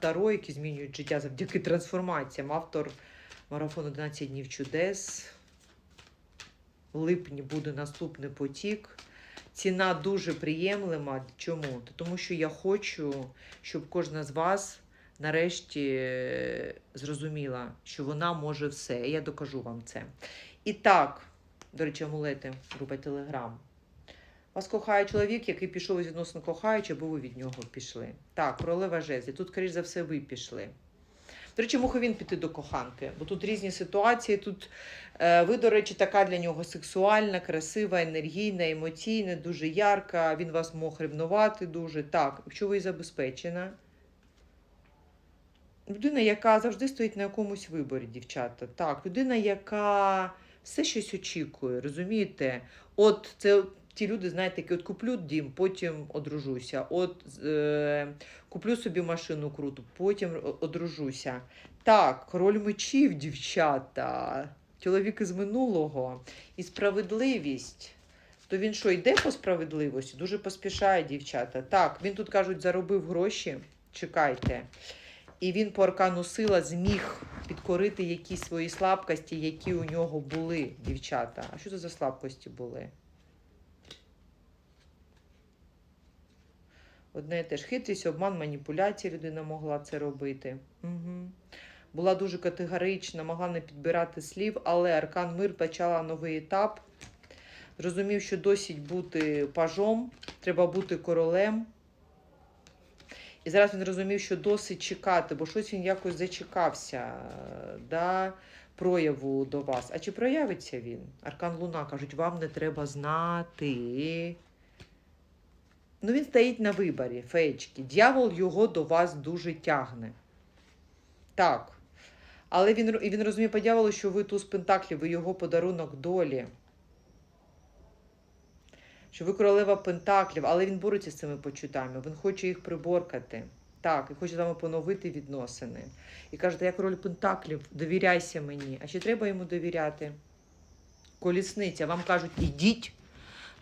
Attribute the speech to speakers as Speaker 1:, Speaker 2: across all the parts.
Speaker 1: Таро, які змінюють життя завдяки трансформаціям. Автор марафону 11 днів чудес. В липні буде наступний потік. Ціна дуже приємлива. Чому? Тому що я хочу, щоб кожна з вас нарешті е, зрозуміла, що вона може все. Я докажу вам це. І так, до речі, амулети, група Телеграм. Вас кохає чоловік, який пішов із відносин кохаючи, або ви від нього пішли. Так, королева жезлі. Тут, скоріш за все, ви пішли. До речі, мог він піти до коханки, бо тут різні ситуації. Тут е, ви, до речі, така для нього сексуальна, красива, енергійна, емоційна, дуже ярка. Він вас мог ревнувати дуже. Так, якщо ви забезпечена. Людина, яка завжди стоїть на якомусь виборі, дівчата. Так, людина, яка все щось очікує, розумієте? От це ті люди, знаєте, які от куплю дім, потім одружуся. От е, куплю собі машину круту, потім одружуся. Так, король мечів, дівчата, чоловік із минулого. І справедливість. То він що, йде по справедливості? Дуже поспішає, дівчата. Так, він тут кажуть, заробив гроші. Чекайте. І він по аркану сила зміг підкорити якісь свої слабкості, які у нього були, дівчата. А що це за слабкості були? Одне і теж хитрість, обман, маніпуляції людина могла це робити. Угу. Була дуже категорична, могла не підбирати слів, але Аркан Мир почала новий етап. Зрозумів, що досить бути пажом, треба бути королем. І зараз він розумів, що досить чекати, бо щось він якось зачекався да, прояву до вас. А чи проявиться він? Аркан Луна кажуть, вам не треба знати. Ну, він стоїть на виборі, феєчки. Дьявол його до вас дуже тягне. Так. Але він, він розуміє по дьяволу, що ви туз пентаклів, ви його подарунок долі. Що ви королева пентаклів, але він бореться з цими почуттями, він хоче їх приборкати. Так, і хоче вами поновити відносини. І каже, я король пентаклів, довіряйся мені. А чи треба йому довіряти? Колісниця. Вам кажуть, ідіть.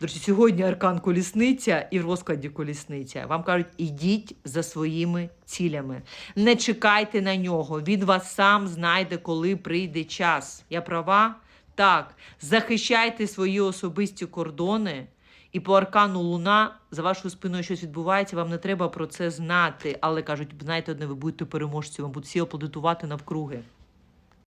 Speaker 1: До речі, сьогодні аркан колісниця і в розкладі колісниця. Вам кажуть, ідіть за своїми цілями. Не чекайте на нього. Він вас сам знайде, коли прийде час. Я права? Так. Захищайте свої особисті кордони. І по аркану Луна за вашою спиною щось відбувається, вам не треба про це знати. Але кажуть, знаєте одне, ви будете переможці, вам будуть всі аплодитувати навкруги.